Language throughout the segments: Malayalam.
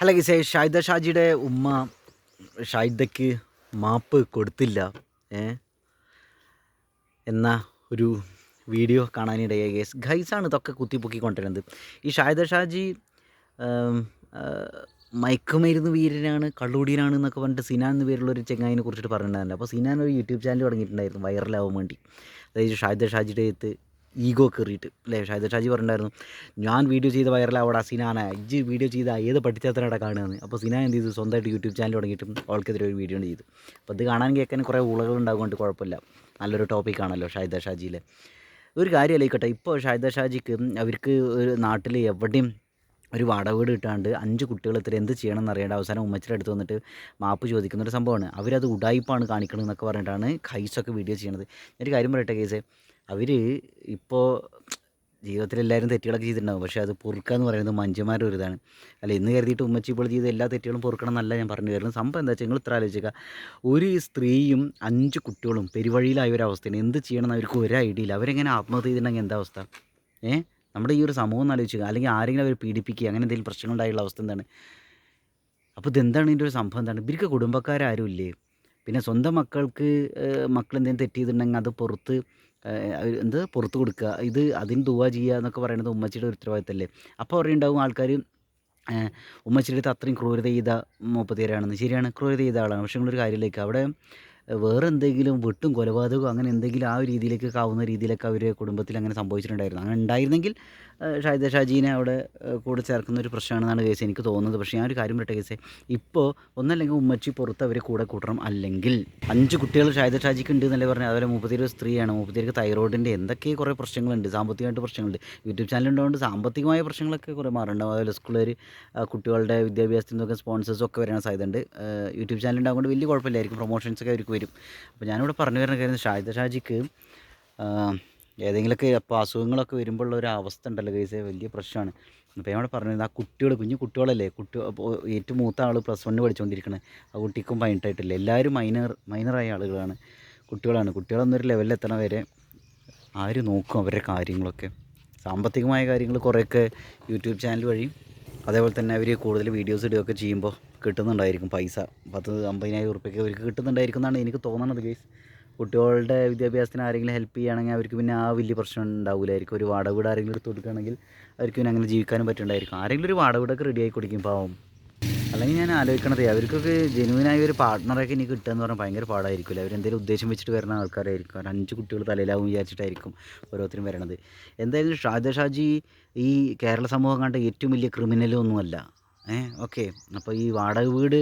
അല്ല ഗീസേ ഷാഹിദ ഷാജിയുടെ ഉമ്മ ഷാഹിദയ്ക്ക് മാപ്പ് കൊടുത്തില്ല ഏ? എന്ന ഒരു വീഡിയോ കാണാനിടയായി. ഗേസ് ഗൈസാണ് ഇതൊക്കെ കുത്തിപ്പൊക്കിക്കൊണ്ടിരുന്നത്. ഈ ഷാഹിദ ഷാജി മയക്കുമരുന്ന് വീരനാണ് കള്ളുകൂടിയനാണ് എന്നൊക്കെ പറഞ്ഞിട്ട് സിനാൻ എന്ന പേരുള്ള ഒരു ചെങ്ങായിനെ കുറിച്ചിട്ട് പറഞ്ഞിട്ടുണ്ടായിരുന്നു. അപ്പോൾ സിനാൻ ഒരു യൂട്യൂബ് ചാനൽ തുടങ്ങിയിട്ടുണ്ടായിരുന്നു വൈറലാവാൻ വേണ്ടി. അതായത് ഷാഹിദ ഷാജിയുടെ അടുത്ത് ഈഗോ കയറിയിട്ട് അല്ലേ? ഷാഹിദ ഷാജി പറഞ്ഞിട്ടുണ്ടായിരുന്നു ഞാൻ വീഡിയോ ചെയ്ത് വൈറലാവടാ സിനാന ഇജ്ജ് വീഡിയോ ചെയ്ത ഏത് പഠിച്ചാത്തനടാ കാണുകയെന്ന്. അപ്പോൾ സിനാൻ എന്ത് ചെയ്തു? സ്വന്തമായിട്ട് യൂട്യൂബ് ചാനൽ തുടങ്ങിയിട്ടും അവൾക്കെതിരെ ഒരു വീഡിയോ ചെയ്തു. അപ്പോൾ ഇത് കാണാൻ കേൾക്കാൻ കുറേ ഉളകൾ ഉണ്ടാകുകൊണ്ട് കുഴപ്പമില്ല. നല്ലൊരു ടോപ്പിക്കാണല്ലോ ഷാഹിദ ഷാജിയിലെ. ഒരു കാര്യം കാര്യമല്ലിക്കട്ടെ ഇപ്പോൾ ഷാഹിദ ഷാജിക്ക് അവർക്ക് ഒരു നാട്ടിൽ എവിടെയും ഒരു വാടക വീട് കിട്ടാണ്ട് അഞ്ച് കുട്ടികൾ ഇത്ര എന്ത് ചെയ്യണം എന്ന് അറിയേണ്ട അവസാനം ഉമ്മച്ചിയുടെ അടുത്ത് വന്നിട്ട് മാപ്പ് ചോദിക്കുന്ന ഒരു സംഭവമാണ്. അവരത് ഉടായിപ്പാണ് കാണിക്കണമെന്നൊക്കെ പറഞ്ഞിട്ടാണ് ഖൈസൊക്കെ വീഡിയോ ചെയ്യണത്. ഒരു കാര്യം പറയട്ടെ കേസ് അവർ ഇപ്പോൾ ജീവിതത്തിൽ എല്ലാവരും തെറ്റുകളൊക്കെ ചെയ്തിട്ടുണ്ടാകും പക്ഷേ അത് പൊറുക്കുക എന്ന് പറയുന്നത് മനുഷ്യന്മാരുടെ ഒരു ഇതാണ്. അല്ല ഇന്ന് കരുതിയിട്ട് ഉമ്മച്ചി ഇപ്പോൾ ചെയ്ത എല്ലാ തെറ്റുകളും പൊറുക്കണം എന്നല്ല ഞാൻ പറഞ്ഞു വരുന്നത് സംഭവം എന്താ വെച്ചാൽ നിങ്ങൾ ഇത്ര ആലോചിക്കുക ഒരു സ്ത്രീയും അഞ്ച് കുട്ടികളും പെരുവഴിയിലായ ഒരു അവസ്ഥയാണ്. എന്ത് ചെയ്യണം അവർക്ക് ഒരു ഐഡിയ ഇല്ല. അവരെങ്ങനെ ആത്മഹത്യ ചെയ്തിട്ടുണ്ടെങ്കിൽ എന്താ അവസ്ഥ? ഏ? നമ്മുടെ ഈ ഒരു സമൂഹം എന്ന് ആലോചിക്കുക അല്ലെങ്കിൽ ആരെങ്കിലും അവർ പീഡിപ്പിക്കുക അങ്ങനെ എന്തെങ്കിലും പ്രശ്നങ്ങളുണ്ടായുള്ള അവസ്ഥ എന്താണ്? അപ്പോൾ ഇതെന്താണ് ഇതിന്റെ ഒരു സംഭവം എന്താണ്? ഇവർക്ക് കുടുംബക്കാരും ഇല്ലേ? പിന്നെ സ്വന്തം മക്കൾക്ക് മക്കൾ എന്തെങ്കിലും തെറ്റ് ചെയ്തിട്ടുണ്ടെങ്കിൽ അത് പുറത്ത് എന്ത് പുറത്ത് കൊടുക്കുക. ഇത് അതിന് ദുവാ ചെയ്യുക എന്നൊക്കെ പറയുന്നത് ഉമ്മച്ചിയുടെ ഒരു ഉത്തരവാദിത്തമല്ലേ അപ്പോൾ പറയുണ്ടാവും ആൾക്കാർ ഉമ്മച്ചിയുടെ അടുത്ത് അത്രയും ക്രൂരത ചെയ്ത മൂപ്പത്തേരാണെന്ന് ശരിയാണ് ക്രൂരത ചെയ്ത ആളാണ്. പക്ഷേ നിങ്ങളൊരു കാര്യമില്ലേക്ക് അവിടെ വേറെ എന്തെങ്കിലും വെട്ടും കൊലപാതകവും അങ്ങനെ എന്തെങ്കിലും ആ ഒരു രീതിയിലേക്ക് കാവുന്ന രീതിയിലൊക്കെ അവർ കുടുംബത്തിൽ അങ്ങനെ സംഭവിച്ചിട്ടുണ്ടായിരുന്നു. അങ്ങനെ ഉണ്ടായിരുന്നെങ്കിൽ ഷാഹിദ ഷാജീനെ അവിടെ കൂടെ ചേർക്കുന്ന ഒരു പ്രശ്നമാണെന്നാണ് കേസ് എനിക്ക് തോന്നുന്നത്. പക്ഷേ ഞാൻ ഒരു കാര്യം പറയട്ടെ കേസേ ഇപ്പോൾ ഒന്നല്ലെങ്കിൽ ഉമ്മച്ചി പുറത്ത് അവരെ കൂടെ കൂട്ടണം. അല്ലെങ്കിൽ അഞ്ച് കുട്ടികൾ ഷാഹിദ ഷാജിക്ക് ഉണ്ട് എന്നല്ലേ പറഞ്ഞത്. അതുപോലെ മുപ്പത്തിയൊരു സ്ത്രീയാണ്. മുപ്പത്തിയൊരു തൈറോയിഡിന്റെ എന്തൊക്കെ കുറേ പ്രശ്നങ്ങളുണ്ട്. സാമ്പത്തികമായിട്ട് പ്രശ്നങ്ങളുണ്ട്. യൂട്യൂബ് ചാനൽ ഉണ്ടാവുകൊണ്ട് സാമ്പത്തികമായ പ്രശ്നങ്ങളൊക്കെ കുറേ മാറുണ്ടാവും അതുപോലെ സ്കൂളുകാർ കുട്ടികളുടെ വിദ്യാഭ്യാസത്തിൽ നിന്നൊക്കെ സ്പോൺസേഴ്സും ഒക്കെ വരാൻ സാധ്യതയുണ്ട്. യൂട്യൂബ് ചാനൽ വലിയ കുഴപ്പമില്ലായിരിക്കും. പ്രൊമോഷൻസൊക്കെ അവർക്ക് വരും. അപ്പോൾ ഞാനിവിടെ പറഞ്ഞു വരുന്ന കാര്യം ഷാജിദ ഷാജിക്ക് ഏതെങ്കിലുമൊക്കെ അപ്പോൾ അസുഖങ്ങളൊക്കെ വരുമ്പോഴുള്ള ഒരു അവസ്ഥ ഉണ്ടല്ലോ കേസ് വലിയ പ്രശ്നമാണ്. അപ്പോൾ ഞാൻ പറഞ്ഞു പറഞ്ഞത് ആ കുട്ടികൾ കുഞ്ഞു കുട്ടികളല്ലേ കുട്ടി ഏറ്റവും മൂത്ത ആൾ പ്ലസ് വണ്ണ് പഠിച്ചുകൊണ്ടിരിക്കുന്നത് ആ കുട്ടിക്കും പതിനെട്ടായിട്ടില്ല എല്ലാവരും മൈനർ മൈനറായ ആളുകളാണ് കുട്ടികളാണ്. കുട്ടികളൊന്നൊരു ലെവലിൽ എത്തണ വരെ ആര് നോക്കും അവരുടെ കാര്യങ്ങളൊക്കെ. സാമ്പത്തികമായ കാര്യങ്ങൾ കുറേയൊക്കെ യൂട്യൂബ് ചാനൽ വഴി അതേപോലെ തന്നെ അവർ കൂടുതൽ വീഡിയോസ് ഇടുകയൊക്കെ ചെയ്യുമ്പോൾ കിട്ടുന്നുണ്ടായിരിക്കും പൈസ. പത്ത് അമ്പതിനായിരം ഉറുപ്പ്യൊക്കെ അവർക്ക് കിട്ടുന്നുണ്ടായിരിക്കും എന്നാണ് എനിക്ക് തോന്നുന്നത് കേസ് കുട്ടികളുടെ വിദ്യാഭ്യാസത്തിന് ആരെങ്കിലും ഹെൽപ്പ് ചെയ്യുകയാണെങ്കിൽ അവർക്ക് പിന്നെ ആ വലിയ പ്രശ്നം ഉണ്ടാവില്ലായിരിക്കും ഒരു വാടക വീട് ആരെങ്കിലും എടുത്ത് കൊടുക്കുകയാണെങ്കിൽ അവർക്ക് പിന്നെ അങ്ങനെ ജീവിക്കാനും പറ്റുന്നുണ്ടായിരിക്കും. ആരെങ്കിലും ഒരു വാടക വീടൊക്കെ റെഡി ആയി കൊടുക്കും പാവം. അല്ലെങ്കിൽ ഞാൻ ആലോചിക്കണത് അവർക്കൊക്കെ ജെനുവിനായ ഒരു പാർട്ട്ണറൊക്കെ ഇനി കിട്ടുക എന്ന് പറഞ്ഞാൽ ഭയങ്കര പാടായിരിക്കില്ല അവരെന്തെങ്കിലും ഉദ്ദേശം വെച്ചിട്ട് വരുന്ന ആൾക്കാരായിരിക്കും. അവർ അഞ്ച് കുട്ടികൾ തലയിലാവും വിചാരിച്ചിട്ടായിരിക്കും ഓരോരുത്തരും വരണത്. എന്തായാലും ഷാജ ഷാജി ഈ കേരള സമൂഹം കണ്ട ഏറ്റവും വലിയ ക്രിമിനലൊന്നുമല്ല ഏഹ് ഓക്കെ അപ്പോൾ ഈ വാടക വീട്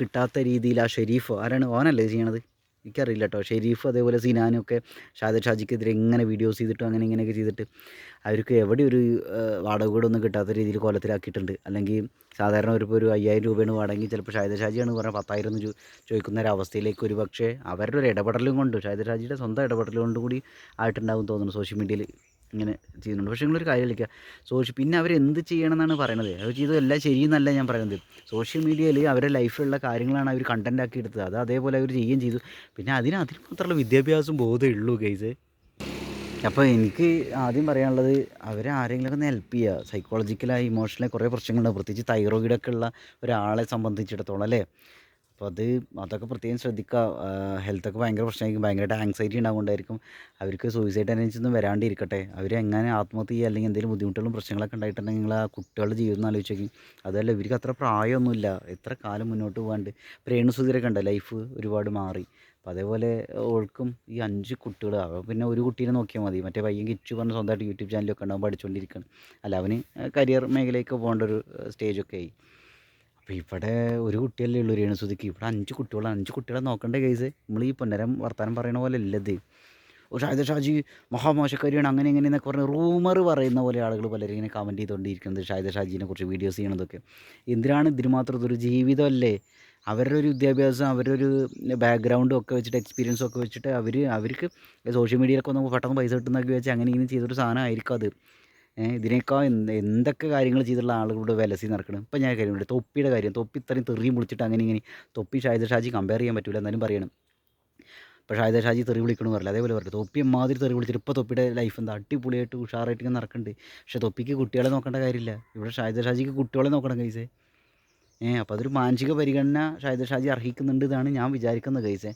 കിട്ടാത്ത രീതിയിൽ ആ ഷെരീഫ് ആരാണ്? ഓനല്ലേ ചെയ്യണത്? എനിക്കറിയില്ല കേട്ടോ ഷെരീഫ് അതേപോലെ സിനാനും ഒക്കെ ഷാജ ഷാജിക്കെതിരെ ഇങ്ങനെ വീഡിയോസ് ചെയ്തിട്ടും അങ്ങനെ ഇങ്ങനെയൊക്കെ ചെയ്തിട്ട് അവർക്ക് എവിടെ ഒരു വാടക വീടൊന്നും കിട്ടാത്ത രീതിയിൽ കോലത്തിലാക്കിയിട്ടുണ്ട്. അല്ലെങ്കിൽ സാധാരണ ഒരു ഒരു അയ്യായിരം രൂപയാണ് വാടകയെങ്കിൽ ചിലപ്പോൾ ഷാജ ഷാജിയാണ് പറഞ്ഞാൽ പത്തായിരം എന്ന് ചോദിക്കുന്ന ഒരു അവസ്ഥയിലേക്ക് ഒരു പക്ഷേ അവരുടെ ഒരു ഇടപെടലും കൊണ്ട് ഷാജ ഷാജിയുടെ സ്വന്തം ഇടപെടലും കൊണ്ട് കൂടി ആയിട്ടുണ്ടാകും തോന്നുന്നു സോഷ്യൽ മീഡിയയിൽ. ഇങ്ങനെ ചെയ്യുന്നുണ്ട്. പക്ഷേ നിങ്ങളൊരു കാര്യം കളിക്കുക. സോഷ്യൽ പിന്നെ അവർ എന്ത് ചെയ്യണം എന്നാണ് പറയുന്നത് അവർ ചെയ്തത് എല്ലാം ശരിയെന്നല്ല ഞാൻ പറയുന്നത് സോഷ്യൽ മീഡിയയിൽ അവരുടെ ലൈഫിലുള്ള കാര്യങ്ങളാണ് അവർ കണ്ടന്റ് ആക്കി എടുത്തത്. അത് അതേപോലെ അവർ ചെയ്യുകയും ചെയ്തു. പിന്നെ അതിന് അതിന് മാത്രമുള്ള വിദ്യാഭ്യാസം ബോധമേ ഉള്ളൂ ഗൈസ്. അപ്പോൾ എനിക്ക് ആദ്യം പറയാനുള്ളത് അവരെ ആരെങ്കിലുമൊക്കെ ഒന്ന് ഹെൽപ്പ് ചെയ്യുക. സൈക്കോളജിക്കലായി ഇമോഷണലായി കുറേ പ്രശ്നങ്ങളുണ്ട് പ്രത്യേകിച്ച് തൈറോയിഡൊക്കെ ഉള്ള ഒരാളെ സംബന്ധിച്ചിടത്തോളം അല്ലേ? അപ്പോൾ അത് അതൊക്കെ പ്രത്യേകം ശ്രദ്ധിക്കുക. ഹെൽത്തൊക്കെ ഭയങ്കര പ്രശ്നമായിരിക്കും. ഭയങ്കരമായിട്ട് ആങ്സൈറ്റി ഉണ്ടാകുകൊണ്ടായിരിക്കും അവർക്ക് സൂയിസൈഡ് ടെൻഡൻസി ഒന്നും വരാണ്ടിരിക്കട്ടെ. അവർ എങ്ങനെ ആത്മഹത്യ ചെയ്യുക അല്ലെങ്കിൽ എന്തെങ്കിലും ബുദ്ധിമുട്ടുകളും പ്രശ്നങ്ങളൊക്കെ ഉണ്ടായിട്ടുണ്ടെങ്കിൽ നിങ്ങൾ ആ കുട്ടികളുടെ ജീവിതം ആലോചിച്ച് നോക്കി അതല്ല ഇവർക്ക് അത്ര പ്രായമൊന്നുമില്ല. എത്ര കാലം മുന്നോട്ട് പോകാണ്ട്. പ്രേണസുതിരൊക്കെ ഉണ്ട് ലൈഫ് ഒരുപാട് മാറി. അപ്പോൾ അതേപോലെ ഓൾക്കും ഈ അഞ്ച് കുട്ടികൾ അവ പിന്നെ ഒരു കുട്ടീനെ നോക്കിയാൽ മതി. മറ്റേ പയ്യൻ കിച്ചു പറഞ്ഞ സ്വന്തമായിട്ട് യൂട്യൂബ് ചാനലൊക്കെ ഉണ്ടാകുമ്പോൾ പഠിച്ചുകൊണ്ടിരിക്കുകയാണ് അല്ല അവന് കരിയർ മേഖലയ്ക്ക് പോകേണ്ട ഒരു സ്റ്റേജൊക്കെ ആയി. അപ്പോൾ ഇവിടെ ഒരു കുട്ടിയല്ലേ ഉള്ളൂ രേണു സുധിക്ക് ഇവിടെ അഞ്ച് കുട്ടികളാണ് അഞ്ച് കുട്ടികളെ നോക്കേണ്ട കേസ് നമ്മൾ ഈ പൊന്നരം വർത്താനം പറയണ പോലെ അല്ലത് ഒരു ഷാഹിദ ഷാജി മഹാമോശക്കാരിയാണ്. അങ്ങനെ ഇങ്ങനെ എന്നൊക്കെ പറഞ്ഞ് റൂമർ പറയുന്ന പോലെ ആളുകൾ പലരും ഇങ്ങനെ കമന്റ് ചെയ്തുകൊണ്ടിരിക്കുന്നത് ഷാഹിദ ഷാജീനെ കുറിച്ച് വീഡിയോസ് ചെയ്യണതൊക്കെ. എന്തിനാണ് ഇതിന് മാത്രം ഇതൊരു ജീവിതമല്ലേ അവരുടെ ഒരു വിദ്യാഭ്യാസം അവരുടെ ഒരു ബാക്ക്ഗ്രൗണ്ടും ഒക്കെ വെച്ചിട്ട് എക്സ്പീരിയൻസും ഒക്കെ വെച്ചിട്ട് അവർ അവർക്ക് സോഷ്യൽ മീഡിയയിലൊക്കെ ഒന്ന് പെട്ടെന്ന് പൈസ കിട്ടുന്നൊക്കെ വെച്ച് അങ്ങനെ ഇങ്ങനെ ചെയ്തൊരു സാധനം ആയിരിക്കും അത്. ഇതിനേക്കാൾ എന്ത് എന്തൊക്കെ കാര്യങ്ങൾ ചെയ്തിട്ടുള്ള ആളുകളുടെ വിലസി നടക്കണം? ഇപ്പം ഞാൻ കാര്യം തൊപ്പിയുടെ കാര്യം. തൊപ്പി ഇത്രയും തെറി വിളിച്ചിട്ട് അങ്ങനെ ഇങ്ങനെ. തൊപ്പി ഷാഹിദ ഷാജി കമ്പയർ ചെയ്യാൻ പറ്റില്ല എന്നാലും പറയണം. ഇപ്പോൾ ഷാഹിദ ഷാജി തെറി വിളിക്കണമെന്ന് പറയില്ല അതേപോലെ പറയട്ടെ. തൊപ്പി മാതിരി തെറി വിളിച്ചിട്ട് ഇപ്പോൾ തൊപ്പിയുടെ ലൈഫ് എന്താ? അടിപൊളിയായിട്ട് ഉഷാറായിട്ട് ഇങ്ങനെ നടക്കുന്നുണ്ട് പക്ഷേ തൊപ്പിക്ക് കുട്ടികളെ നോക്കേണ്ട കാര്യമില്ല. ഇവിടെ ഷാഹിദ ഷാജിക്ക് കുട്ടികളെ നോക്കണം കൈസേ ഏഹ് അപ്പോൾ അതൊരു മാനസിക പരിഗണന ഷാഹിദ് ഷാജി അർഹിക്കുന്നുണ്ട് എന്നാണ് ഞാൻ വിചാരിക്കുന്നത് കൈസേ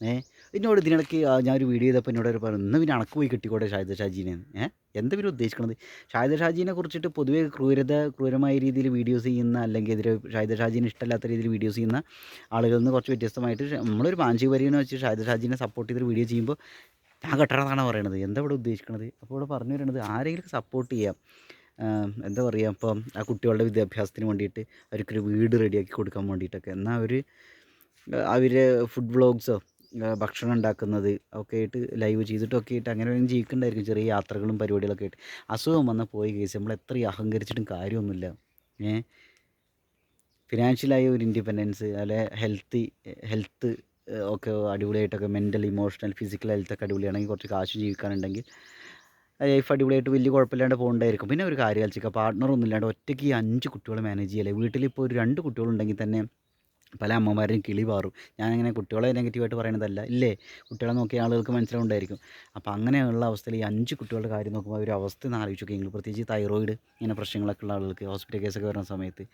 ഏ എന്നോട് ഇതിനിടയ്ക്ക് ഞാനൊരു വീഡിയോ ചെയ്തപ്പോൾ എന്നോട് പറഞ്ഞു ഇന്ന് പിന്നെ അണക്ക് പോയി കിട്ടിക്കോട്ടെ ഷാഹിദ് ഷാജീനെ. ഏഹ് എന്താ പിന്നെ ഉദ്ദേശിക്കുന്നത് ഷാഹിദ് ഷാജീനെ കുറിച്ചിട്ട് പൊതുവേ ക്രൂരത ക്രൂരമായ രീതിയിൽ വീഡിയോസ് ചെയ്യുന്ന അല്ലെങ്കിൽ എതിരെ ഷാഹിദ് ഷാജീനെ ഇഷ്ടമല്ലാത്ത രീതിയിൽ വീഡിയോസ് ചെയ്യുന്ന ആളുകളിൽ നിന്ന് കുറച്ച് വ്യത്യസ്തമായിട്ട് നമ്മളൊരു പാഞ്ചി പരിഗണന വെച്ച് ഷാഹിദ് ഷാജീനെ സപ്പോർട്ട് ചെയ്തൊരു വീഡിയോ ചെയ്യുമ്പോൾ ഞാൻ കെട്ടണമെന്നാണ് പറയണത്. എന്താ ഇവിടെ ഉദ്ദേശിക്കുന്നത് അപ്പോൾ ഇവിടെ പറഞ്ഞു വരുന്നത് ആരെങ്കിലും സപ്പോർട്ട് ചെയ്യാം. എന്താ പറയുക ഇപ്പം ആ കുട്ടികളുടെ വിദ്യാഭ്യാസത്തിന് വേണ്ടിയിട്ട് അവർക്കൊരു വീട് റെഡിയാക്കി കൊടുക്കാൻ വേണ്ടിയിട്ടൊക്കെ. എന്നാൽ അവർ അവർ ഫുഡ് വ്ളോഗ്സോ ഭക്ഷണം ഉണ്ടാക്കുന്നത് ഒക്കെ ആയിട്ട് ലൈവ് ചെയ്തിട്ടൊക്കെ ആയിട്ട് അങ്ങനെ വേണമെങ്കിൽ ജീവിക്കണ്ടായിരിക്കും ചെറിയ യാത്രകളും പരിപാടികളൊക്കെ ആയിട്ട്. അസുഖം വന്നാൽ പോയി കേസ് നമ്മൾ എത്ര അഹങ്കരിച്ചിട്ടും കാര്യമൊന്നുമില്ല. ഏ? ഫിനാൻഷ്യലായ ഒരു ഇൻഡിപെൻഡൻസ് അല്ലെ ഹെൽത്തി ഹെൽത്ത് ഒക്കെ അടിപൊളിയായിട്ടൊക്കെ മെന്റൽ ഇമോഷണൽ ഫിസിക്കൽ ഹെൽത്തൊക്കെ അടിപൊളിയാണെങ്കിൽ കുറച്ച് കാശ് ജീവിക്കാനുണ്ടെങ്കിൽ ലൈഫ് അടിപൊളിയായിട്ട് വലിയ കുഴപ്പമില്ലാണ്ട് പോകണ്ടായിരിക്കും. പിന്നെ ഒരു കാര്യം കളിച്ചിക്കുക പാർട്ട്ണറൊന്നും ഇല്ലാണ്ട് ഒറ്റയ്ക്ക് ഈ അഞ്ച് കുട്ടികളെ മാനേജ് ചെയ്യല്ലേ? വീട്ടിലിപ്പോൾ ഒരു രണ്ട് കുട്ടികളുണ്ടെങ്കിൽ തന്നെ പല അമ്മമാരും കിളി പാറും. ഞാനിങ്ങനെ കുട്ടികളെ നെഗറ്റീവായിട്ട് പറയണതല്ല. ഇല്ലേ? കുട്ടികളെ നോക്കിയ ആളുകൾക്ക് മനസ്സിലാവുണ്ടായിരിക്കും അപ്പോൾ അങ്ങനെയുള്ള അവസ്ഥയിൽ ഈ അഞ്ച് കുട്ടികളുടെ കാര്യം നോക്കുമ്പോൾ ഒരു അവസ്ഥ ആലോചിച്ച് നോക്കി. നിങ്ങൾ പ്രത്യേകിച്ച് തൈറോയിഡ് ഇങ്ങനെ പ്രശ്നങ്ങളൊക്കെ ഉള്ള ആളുകൾക്ക് ഹോസ്പിറ്റൽ കേസൊക്കെ വരുന്ന സമയത്ത്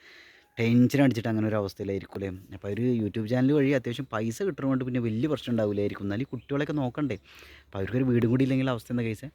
ടെൻഷൻ അടിച്ചിട്ട് അങ്ങനെ ഒരു അവസ്ഥയിലായിരിക്കും അല്ലേ? അപ്പോൾ ഒരു യൂട്യൂബ് ചാനൽ വഴി അത്യാവശ്യം പൈസ കിട്ടുന്നതുകൊണ്ട് പിന്നെ വലിയ പ്രശ്നം ഉണ്ടാവില്ലായിരിക്കും. എന്നാലും കുട്ടികളെയൊക്കെ നോക്കണ്ടേ? അപ്പോൾ അവർക്കൊരു വീടും കൂടി ഇല്ലെങ്കിൽ അവസ്ഥ എന്താ കേസ്